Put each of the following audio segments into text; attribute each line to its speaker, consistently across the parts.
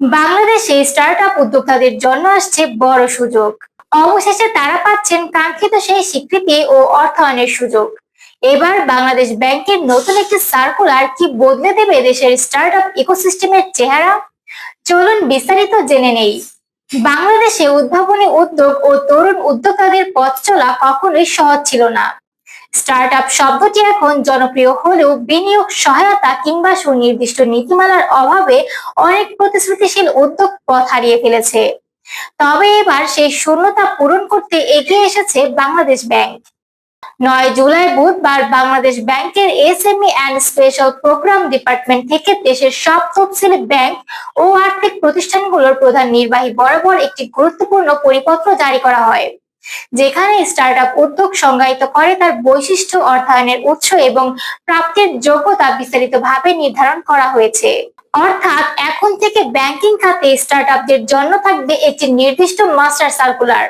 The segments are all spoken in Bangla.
Speaker 1: বাংলাদেশে স্টার্ট আপ উদ্যোক্তাদের জন্য আসছে বড় সুযোগ। অবশেষে তারা পাচ্ছেন কাঙ্ক্ষিত সেই স্বীকৃতি ও অর্থায়নের সুযোগ। এবার বাংলাদেশ ব্যাংকের নতুন একটি সার্কুলার কি বদলে দেবে দেশের স্টার্ট আপ ইকোসিস্টেমের চেহারা? চলুন বিস্তারিত জেনে নেই। বাংলাদেশে উদ্ভাবনী উদ্যোগ ও তরুণ উদ্যোক্তাদের পথ চলা কখনোই সহজ ছিল না। স্টার্ট আপ শব্দটি এখন জনপ্রিয় হলেও বিনিয়োগ সহায়তা কিংবা সুনির্দিষ্ট নীতিমালার অভাবে অনেক প্রতিশ্রুতিশীল উদ্যোগ পথ হারিয়ে ফেলেছে। তবে এবার সেই শূন্যতা পূরণ করতে এগিয়ে এসেছে বাংলাদেশ ব্যাংক। নয় জুলাই বুধবার বাংলাদেশ ব্যাংকের SME and special programme department থেকে দেশের সব তফসিলি ব্যাংক ও আর্থিক প্রতিষ্ঠানগুলোর প্রধান নির্বাহী বরাবর একটি গুরুত্বপূর্ণ পরিপত্র জারি করা হয়। যেখানে স্টার্টআপ উদ্যোগ সংজ্ঞায়িত করে তার বৈশিষ্ট্য অর্থায়নের উৎস এবং প্রাপ্তির যোগ্যতা বিস্তারিতভাবে নির্ধারণ করা হয়েছে। অর্থাৎ এখন থেকে ব্যাংকিং খাতে স্টার্টআপদের জন্য থাকবে একটি নির্দিষ্ট মাস্টার সার্কুলার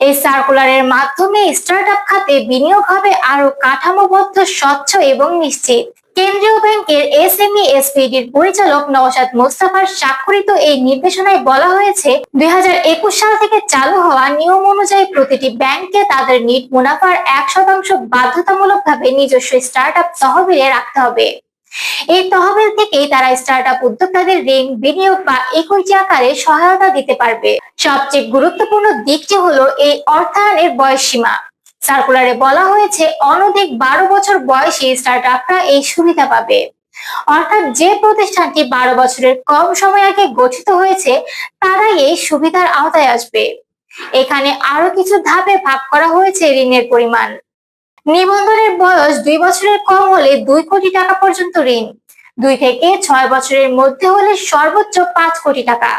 Speaker 1: এই সার্কুলারের মাধ্যমে স্টার্টআপ খাতে বিনিয়োগ হবে আরও কাঠামোবদ্ধ, স্বচ্ছ এবং নিশ্চিত। কেন্দ্রীয় ব্যাংকের এসএমই এসপিডির পরিচালক নওশাদ মোস্তাফার স্বাক্ষরিত এই নির্দেশনায় বলা হয়েছে, দুই হাজার একুশ সাল থেকে চালু হওয়া নিয়ম অনুযায়ী প্রতিটি ব্যাংকে তাদের নিট মুনাফার এক শতাংশ বাধ্যতামূলকভাবে নিজস্ব স্টার্টআপ তহবিলে রাখতে হবে। এই তহবিল থেকেই তারা স্টার্টআপ উদ্যোক্তাদের ঋণ, বিনিয়োগ বা ইকুইটি আকারে সহায়তা দিতে পারবে। সবচেয়ে গুরুত্বপূর্ণ দিকটি হলো এই অর্থায়নের বয়স সীমা সার্কুলারে বলা হয়েছে, অনধিক বারো বছর বয়সী স্টার্টআপরা এই সুবিধা পাবে। অর্থাৎ যে প্রতিষ্ঠানটি বারো বছরের কম সময় আগে গঠিত হয়েছে, তারাই এই সুবিধার আওতায় আসবে। এখানে আরও কিছু ধাপে ভাগ করা হয়েছে ঋণের পরিমাণ। নিবন্ধনের বয়স দুই বছরের কম হলে দুই কোটি টাকা পর্যন্ত ঋণ। দুই থেকে ছয় বছরের মধ্যে হলে সর্বোচ্চ পাঁচ কোটি টাকা।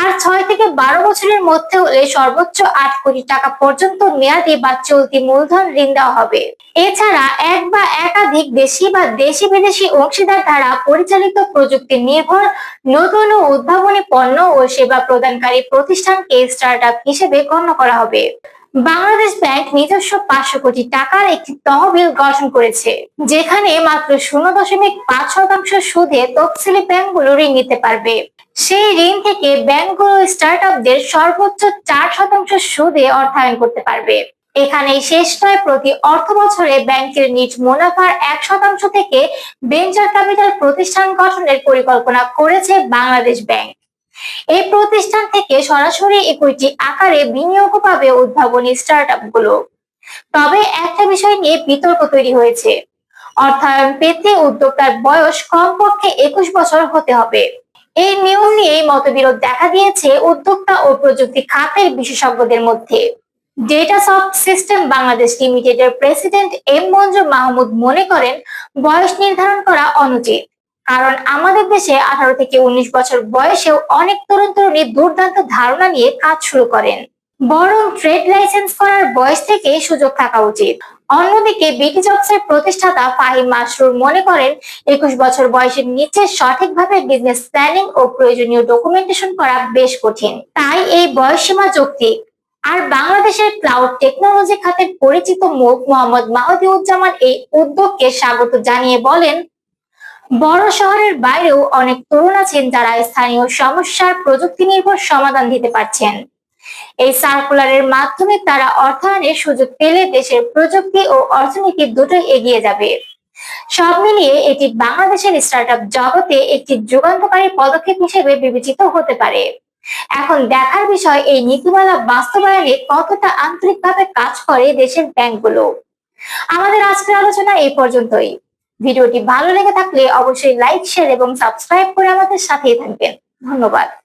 Speaker 1: আর ছয় থেকে বারো বছরের মধ্যে হলে সর্বোচ্চ আট কোটি টাকা পর্যন্ত মেয়াদি বা চলতি মূলধন ঋণ দেওয়া হবে। এছাড়া এক বা একাধিক দেশি বা দেশি বিদেশি অংশীদার দ্বারা পরিচালিত প্রযুক্তি নির্ভর নতুন ও উদ্ভাবনী পণ্য ও সেবা প্রদানকারী প্রতিষ্ঠানকে স্টার্ট আপ হিসেবে গণ্য করা হবে। বাংলাদেশ ব্যাংক নিজস্ব পাঁচশো কোটি টাকার একটি তহবিল গঠন করেছে, যেখানে মাত্র শূন্য দশমিক পাঁচ শতাংশ সুদে তফসিলি ব্যাংকগুলো ঋণ নিতে পারবে। সেই ঋণ থেকে ব্যাংকগুলো স্টার্ট আপদের সর্বোচ্চ চার শতাংশ সুদে অর্থায়ন করতে পারবে। এখানে শেষ নয়, প্রতি অর্থ বছরে ব্যাংকের নিজ মুনাফার এক শতাংশ থেকে ভেঞ্চার ক্যাপিটাল প্রতিষ্ঠান গঠনের পরিকল্পনা করেছে বাংলাদেশ ব্যাংক। এই প্রতিষ্ঠান থেকে সরাসরি ইকুইটি আকারে বিনিয়োগ পাবে উদ্ভাবনী স্টার্টগুলো তবে একটা বিষয় নিয়ে বিতর্ক তৈরি হয়েছে। অর্থায়ন পেতে উদ্যোক্তার বয়স কমপক্ষে একুশ বছর হতে হবে। এই নিয়ম নিয়ে মতবিরোধ দেখা দিয়েছে উদ্যোক্তা ও প্রযুক্তি খাতের বিশেষজ্ঞদের মধ্যে। ডেটা সফট সিস্টেম বাংলাদেশ লিমিটেডের প্রেসিডেন্ট এম মঞ্জু মাহমুদ মনে করেন, বয়স নির্ধারণ করা অনুচিত। কারণ আমাদের দেশে আঠারো থেকে উনিশ বছর বয়সেও অনেক তরুণ তরুণী দুর্দান্ত ধারণা নিয়ে কাজ শুরু করেন। বরং ট্রেড লাইসেন্স করার বয়স থেকে সুযোগ থাকা উচিত। অন্যদিকে বিটি জবস এর প্রতিষ্ঠাতা ফাহিম মাসরুর মনে করেন, একুশ বছর বয়সের নিচে সঠিকভাবে বিজনেস প্ল্যানিং ও প্রয়োজনীয় ডকুমেন্টেশন করা বেশ কঠিন। তাই এই বয়সসীমা যৌক্তিক আর বাংলাদেশের ক্লাউড টেকনোলজি খাতের পরিচিত মুখ মোহাম্মদ মাহদিউজ্জামান এই উদ্যোগকে স্বাগত জানিয়ে বলেন, বড় শহরের বাইরেও অনেক তরুণ আছেন যারা স্থানীয় সমস্যার প্রযুক্তি নির্ভর সমাধান দিতে পারছেন। এই সার্কুলারের মাধ্যমে তারা অর্থায়নের সুযোগ পেলে দেশের প্রযুক্তি ও অর্থনীতি দুটোই এগিয়ে যাবে। সব মিলিয়ে এটি বাংলাদেশের স্টার্ট জগতে একটি যুগান্তকারী পদক্ষেপ হিসেবে বিবেচিত হতে পারে। এখন দেখার বিষয় এই নীতিমালা বাস্তবায়নে কতটা আন্তরিকভাবে কাজ করে দেশের ব্যাংকগুলো। আমাদের আজকের আলোচনা এই পর্যন্তই। ভিডিওটি ভালো লেগে থাকলে অবশ্যই লাইক শেয়ার এবং সাবস্ক্রাইব করে আমাদের সাথেই থাকবেন। ধন্যবাদ।